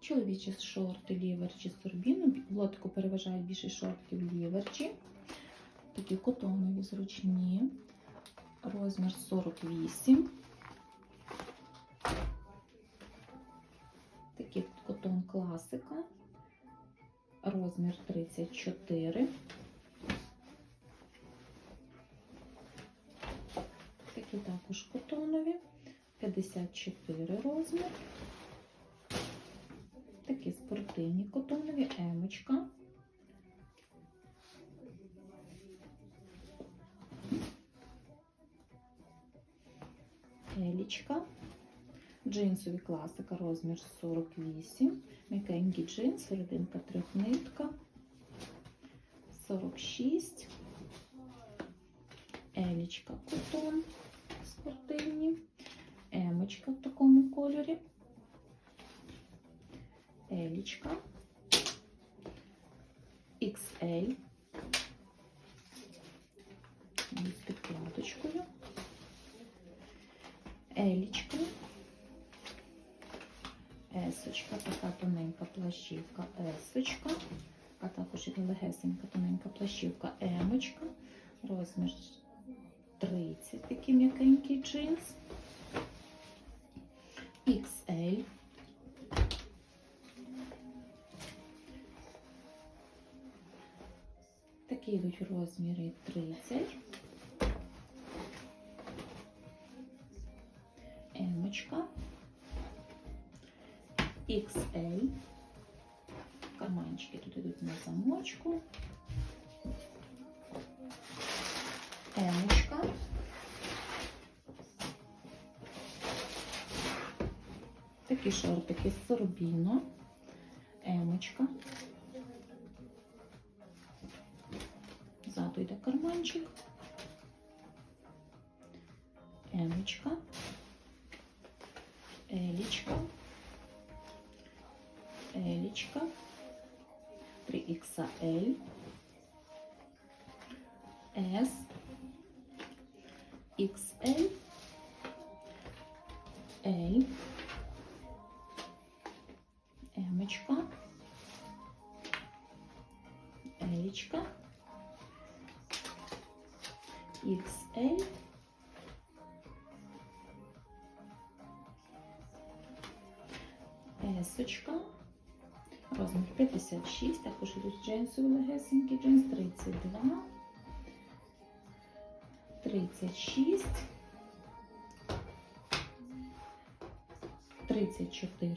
Чоловічі шорти ліверчі сорбіну. В лотку переважають більше шортів ліверчі. Такі котонові зручні. Розмір 48. Такий котон класика. Розмір 34. Такі також котонові. 54 розмір. Такі спортивні котонові емочка. Елічка. Джинсові класика, розмір 48. М'якенький джинс, серединка трьохнитка. 46. Елічка котон спортивні. Емочка в такому кольорі. Елічка. XL. З підкладочкою. Елічка. Есочка, така тоненька плащівка, есочка, а також легесенька тоненька плащівка, емочка, розмір 30, такий м'якенький джинс, такі йдуть розміри 30, емочка, XL. Карманчики тут йдуть на замочку. Емочка. Такі шортики з сорбіно. Емочка. Ззаду йде карманчик. Емочка. Елічка. Елічка, 3XL, S, XL, L, Емочка, Елічка, XL, Есочка, розмір 56, також йдуть джинсові легесенькі, джинс 32, 36, 34.